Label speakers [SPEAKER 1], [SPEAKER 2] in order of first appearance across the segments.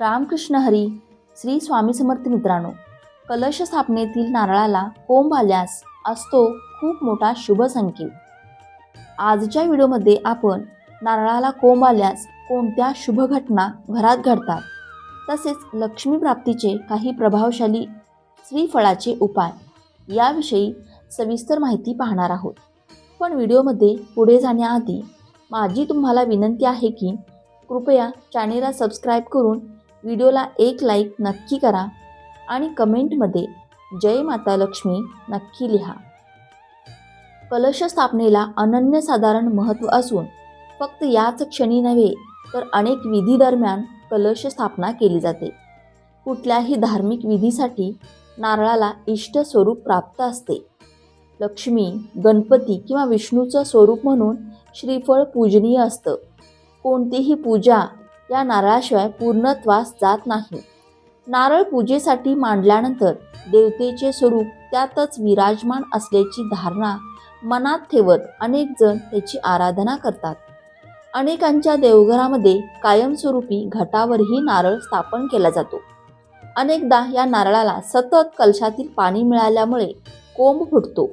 [SPEAKER 1] रामकृष्ण हरी श्री स्वामी समर्थ मित्रांनो कलश स्थापनेतील नारळाला कोंब आल्यास असतो खूप मोठा शुभ संकेत. आजच्या व्हिडिओमध्ये आपण नारळाला कोंब आल्यास कोणत्या शुभ घटना घरात घडतात? तसेच लक्ष्मी प्राप्तीचे काही प्रभावशाली श्रीफळाचे उपाय याविषयी सविस्तर माहिती पाहणार आहोत. पण व्हिडिओमध्ये पुढे जाण्याआधी माझी तुम्हाला विनंती आहे की कृपया चॅनेलला सबस्क्राईब करून व्हिडिओला एक लाईक नक्की करा आणि कमेंटमध्ये जय माता लक्ष्मी नक्की लिहा. कलश स्थापनेला अनन्यसाधारण महत्त्व असून फक्त याच क्षणी नव्हे तर अनेक विधीदरम्यान कलश स्थापना केली जाते. कुठल्याही धार्मिक विधीसाठी नारळाला इष्ट स्वरूप प्राप्त असते. लक्ष्मी गणपती किंवा विष्णूचं स्वरूप म्हणून श्रीफळ पूजनीय असतं. कोणतीही पूजा या नारळाशिवाय पूर्णत्वास जात नाही. नारळ पूजेसाठी मांडल्यानंतर देवतेचे स्वरूप त्यातच विराजमान असल्याची धारणा मनात ठेवत अनेक जण त्याची आराधना करतात. अनेकांच्या देवघरामध्ये कायमस्वरूपी घटावरही नारळ स्थापन केला जातो. अनेकदा या नारळाला सतत कलशातील पाणी मिळाल्यामुळे कोंब फुटतो.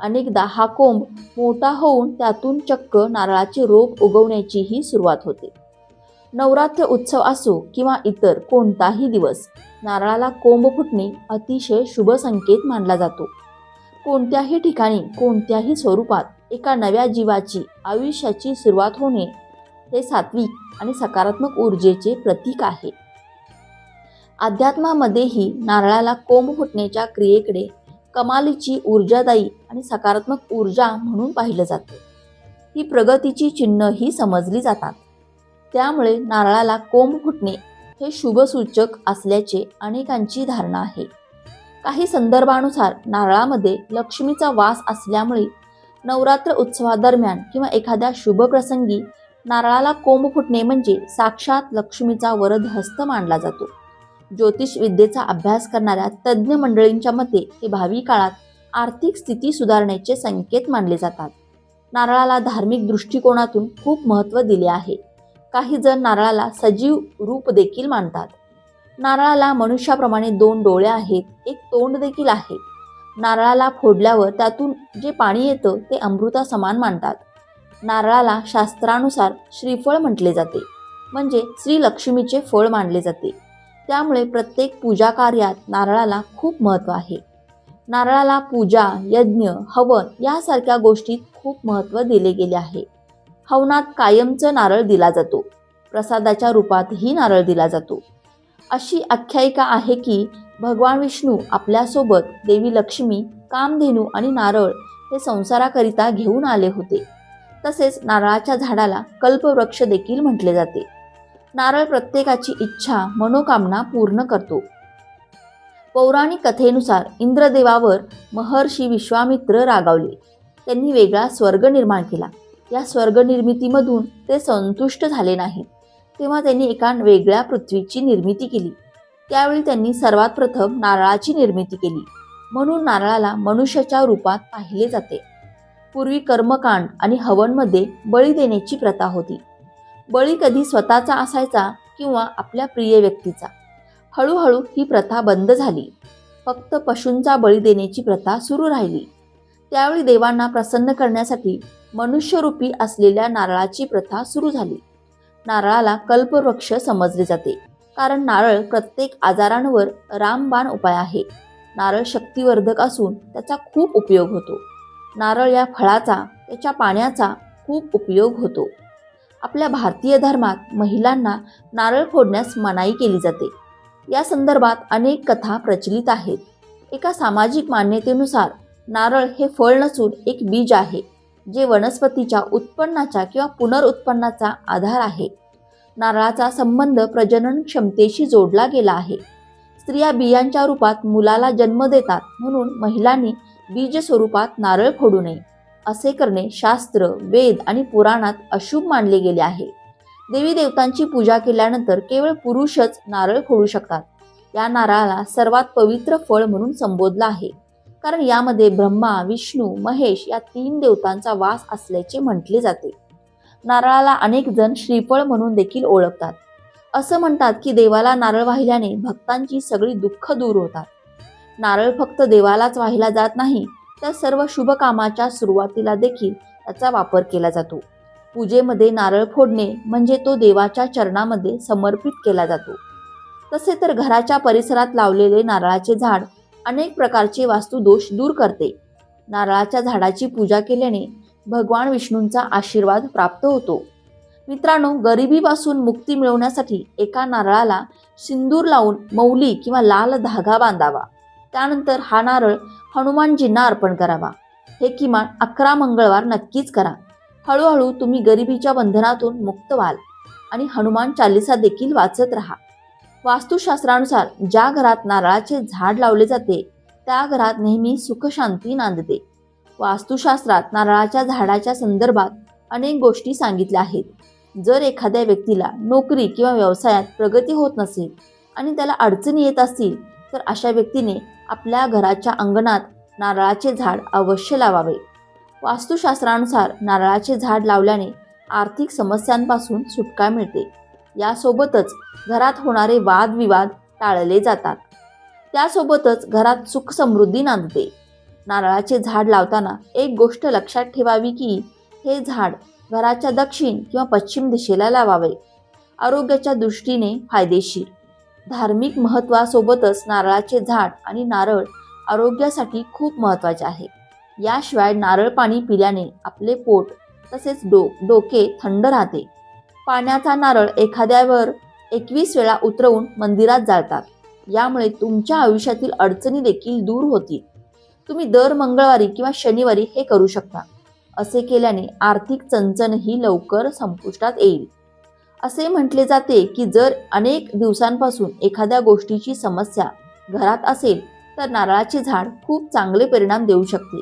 [SPEAKER 1] अनेकदा हा कोंब मोठा होऊन त्यातून चक्क नारळाचे रोप उगवण्याचीही सुरुवात होते. नवरात्र उत्सव असो किंवा इतर कोणताही दिवस नारळाला कोंब फुटणे अतिशय शुभ संकेत मानला जातो. कोणत्याही ठिकाणी कोणत्याही स्वरूपात एका नव्या जीवाची आयुष्याची सुरुवात होणे हे सात्विक आणि सकारात्मक ऊर्जेचे प्रतीक आहे. अध्यात्मामध्येही नारळाला कोंब फुटण्याच्या क्रियेकडे कमालीची ऊर्जादायी आणि सकारात्मक ऊर्जा म्हणून पाहिलं जातं. ही प्रगतीची चिन्हही समजली जातात. त्यामुळे नारळाला कोंब फुटणे हे शुभसूचक असल्याचे अनेकांची धारणा आहे. काही संदर्भानुसार नारळामध्ये लक्ष्मीचा वास असल्यामुळे नवरात्र उत्सवादरम्यान किंवा एखाद्या शुभ प्रसंगी नारळाला कोंब फुटणे म्हणजे साक्षात लक्ष्मीचा वरद हस्त मानला जातो. ज्योतिष विद्येचा अभ्यास करणाऱ्या तज्ज्ञ मंडळींच्या मते हे भावी काळात आर्थिक स्थिती सुधारण्याचे संकेत मानले जातात. नारळाला धार्मिक दृष्टिकोनातून खूप महत्त्व दिले आहे. काही जण नारळाला सजीव रूप देखील मानतात. नारळाला मनुष्याप्रमाणे दोन डोळे आहेत एक तोंड देखील आहे. नारळाला फोडल्यावर त्यातून जे पाणी येतं ते अमृता समान मानतात. नारळाला शास्त्रानुसार श्रीफळ म्हटले जाते म्हणजे श्री लक्ष्मीचे फळ मानले जाते. त्यामुळे प्रत्येक पूजा कार्यात नारळाला खूप महत्त्व आहे. नारळाला पूजा यज्ञ हवन यासारख्या गोष्टीत खूप महत्त्व दिले गेले आहे. हवनात कायमचं नारळ दिला जातो. प्रसादाच्या रूपातही नारळ दिला जातो. अशी आख्यायिका आहे की भगवान विष्णू आपल्यासोबत देवी लक्ष्मी कामधेनू आणि नारळ हे संसाराकरिता घेऊन आले होते. तसेच नारळाच्या झाडाला कल्पवृक्ष देखील म्हटले जाते. नारळ प्रत्येकाची इच्छा मनोकामना पूर्ण करतो. पौराणिक कथेनुसार इंद्रदेवावर महर्षी विश्वामित्र रागावले. त्यांनी वेगळा स्वर्ग निर्माण केला. या स्वर्गनिर्मितीमधून ते संतुष्ट झाले नाहीत. तेव्हा त्यांनी एका वेगळ्या पृथ्वीची निर्मिती केली. त्यावेळी त्यांनी सर्वात प्रथम नारळाची निर्मिती केली. म्हणून नारळाला मनुष्याच्या रूपात पाहिले जाते. पूर्वी कर्मकांड आणि हवनमध्ये बळी देण्याची प्रथा होती. बळी कधी स्वतःचा असायचा किंवा आपल्या प्रिय व्यक्तीचा. हळूहळू ही प्रथा बंद झाली. फक्त पशूंचा बळी देण्याची प्रथा सुरू राहिली. त्यावेळी देवांना प्रसन्न करण्यासाठी मनुष्यरूपी असलेल्या नारळाची प्रथा सुरू झाली. नारळाला कल्पवृक्ष समजले जाते. कारण नारळ प्रत्येक आजारांवर रामबाण उपाय आहे. नारळ शक्तिवर्धक असून त्याचा खूप उपयोग होतो. नारळ या फळाचा त्याच्या पाण्याचा खूप उपयोग होतो. आपल्या भारतीय धर्मात महिलांना नारळ फोडण्यास मनाई केली जाते. या संदर्भात अनेक कथा प्रचलित आहेत. एका सामाजिक मान्यतेनुसार नारळ हे फळ नसून एक बीज आहे. जे वनस्पतीच्या उत्पन्नाच्या किंवा पुनरुत्पन्नाचा आधार आहे. नारळाचा संबंध प्रजनन क्षमतेशी जोडला गेला आहे. स्त्रिया बियांच्या रूपात मुलाला जन्म देतात म्हणून महिलांनी बीज स्वरूपात नारळ फोडू नये असे करणे शास्त्र वेद आणि पुराणात अशुभ मानले गेले आहे. देवी देवतांची पूजा केल्यानंतर केवळ पुरुषच नारळ फोडू शकतात. या नारळाला सर्वात पवित्र फळ म्हणून संबोधलं आहे. कारण यामध्ये ब्रह्मा विष्णू महेश या तीन देवतांचा वास असल्याचे म्हटले जाते. नारळाला अनेक जण श्रीफळ म्हणून देखील ओळखतात. असं म्हणतात की देवाला नारळ वाहिल्याने भक्तांची सगळी दुःख दूर होतात. नारळ फक्त देवालाच वाहिला जात नाही तर सर्व शुभ कामाच्या सुरुवातीला देखील त्याचा वापर केला जातो. पूजेमध्ये नारळ फोडणे म्हणजे तो देवाच्या चरणामध्ये समर्पित केला जातो. तसे तर घराच्या परिसरात लावलेले नारळाचे झाड अनेक प्रकारचे वास्तुदोष दूर करते. नारळाच्या झाडाची पूजा केल्याने भगवान विष्णूंचा आशीर्वाद प्राप्त होतो. मित्रांनो गरिबीपासून मुक्ती मिळवण्यासाठी एका नारळाला सिंदूर लावून मौली किंवा लाल धागा बांधावा. त्यानंतर हा नारळ हनुमानजींना अर्पण करावा. हे किमान अकरा मंगळवार नक्कीच करा. हळूहळू तुम्ही गरिबीच्या बंधनातून मुक्त व्हाल आणि हनुमान चालिसा देखील वाचत राहा. वास्तुशास्त्रानुसार ज्या घरात नारळाचे झाड लावले जाते त्या घरात नेहमी सुखशांती नांदते. वास्तुशास्त्रात नारळाच्या झाडाच्या संदर्भात अनेक गोष्टी सांगितल्या आहेत. जर एखाद्या व्यक्तीला नोकरी किंवा व्यवसायात प्रगती होत नसेल आणि त्याला अडचणी येत असतील तर अशा व्यक्तीने आपल्या घराच्या अंगणात नारळाचे झाड अवश्य लावावे. वास्तुशास्त्रानुसार नारळाचे झाड लावल्याने आर्थिक समस्यांपासून सुटका मिळते. यासोबतच घरात होणारे वादविवाद टाळले जातात. त्यासोबतच घरात सुख समृद्धी नांदते. नारळाचे झाड लावताना एक गोष्ट लक्षात ठेवावी की हे झाड घराच्या दक्षिण किंवा पश्चिम दिशेला लावावे. आरोग्याच्या दृष्टीने फायदेशीर. धार्मिक महत्त्वासोबतच नारळाचे झाड आणि नारळ आरोग्यासाठी खूप महत्त्वाचे आहे. याशिवाय नारळ पाणी पिल्याने आपले पोट तसेच डो डोके थंड राहते. पाण्याचा नारळ एखाद्यावर एकवीस वेळा उतरवून मंदिरात जाळतात. यामुळे तुमच्या आयुष्यातील अडचणी देखील दूर होतील. तुम्ही दर मंगळवारी किंवा शनिवारी हे करू शकता. असे केल्याने आर्थिक चणचणही लवकर संपुष्टात येईल. असे म्हटले जाते की जर अनेक दिवसांपासून एखाद्या गोष्टीची समस्या घरात असेल तर नारळाचे झाड खूप चांगले परिणाम देऊ शकते.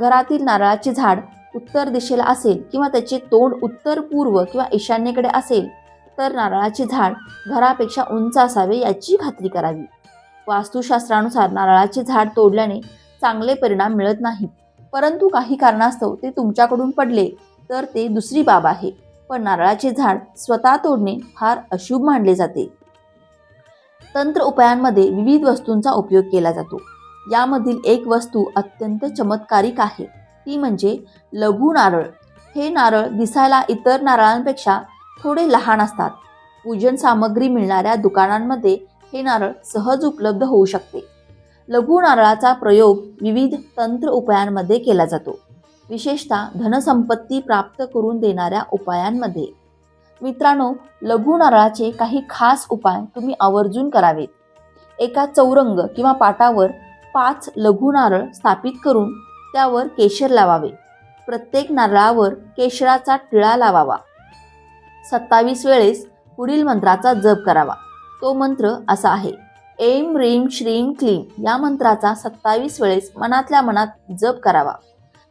[SPEAKER 1] घरातील नारळाचे झाड उत्तर दिशेला असेल किंवा त्याचे तोंड उत्तर पूर्व किंवा ईशान्येकडे असेल तर नारळाचे झाड घरापेक्षा उंच असावे याची खात्री करावी. वास्तुशास्त्रानुसार नारळाचे झाड तोडल्याने चांगले परिणाम मिळत नाहीत. परंतु काही कारणास्तव ते तुमच्याकडून पडले तर ते दुसरी बाब आहे. पण नारळाचे झाड स्वतः तोडणे फार अशुभ मानले जाते. तंत्र उपायांमध्ये विविध वस्तूंचा उपयोग केला जातो. यामधील एक वस्तू अत्यंत चमत्कारिक आहे. ती म्हणजे लघु नारळ. हे नारळ दिसायला इतर नारळांपेक्षा थोडे लहान असतात. पूजन सामग्री मिळणाऱ्या दुकानांमध्ये हे नारळ सहज उपलब्ध होऊ शकते. लघु नारळाचा प्रयोग विविध तंत्र उपायांमध्ये केला जातो. विशेषतः धनसंपत्ती प्राप्त करून देणाऱ्या उपायांमध्ये. मित्रांनो लघु नारळाचे काही खास उपाय तुम्ही आवर्जून करावेत. एका चौरंग किंवा पाटावर पाच लघु नारळ स्थापित करून त्यावर केशर लावावे. प्रत्येक नारळावर केशराचा टिळा लावावा. सत्तावीस वेळेस पुढील मंत्राचा जप करावा. तो मंत्र असा आहे. एम रीम श्रीम क्लीम या मंत्राचा सत्तावीस वेळेस मनातल्या मनात जप करावा.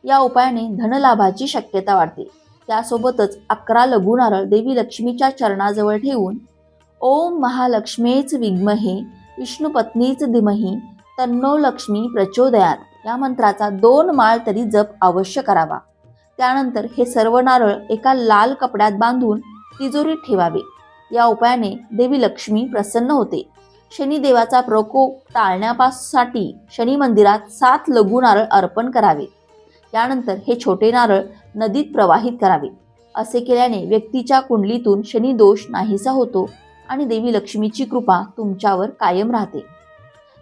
[SPEAKER 1] या उपायाने धनलाभाची शक्यता वाढते. त्यासोबतच अकरा लघु नारळ देवी लक्ष्मीच्या चरणाजवळ ठेवून ओम महालक्ष्मीच विग्महे विष्णुपत्नीच धीमही तन्नो लक्ष्मी प्रचोदयात. या मंत्राचा दोन माळ तरी जप अवश्य करावा. त्यानंतर हे सर्व नारळ एका लाल कपड्यात बांधून तिजोरीत ठेवावे. या उपायाने देवी लक्ष्मी प्रसन्न होते. शनिदेवाचा प्रकोप टाळण्यापासाठी शनी मंदिरात सात लघु नारळ अर्पण करावे. त्यानंतर हे छोटे नारळ नदीत प्रवाहित करावे. असे केल्याने व्यक्तीच्या कुंडलीतून शनी दोष नाहीसा होतो आणि देवी लक्ष्मीची कृपा तुमच्यावर कायम राहते.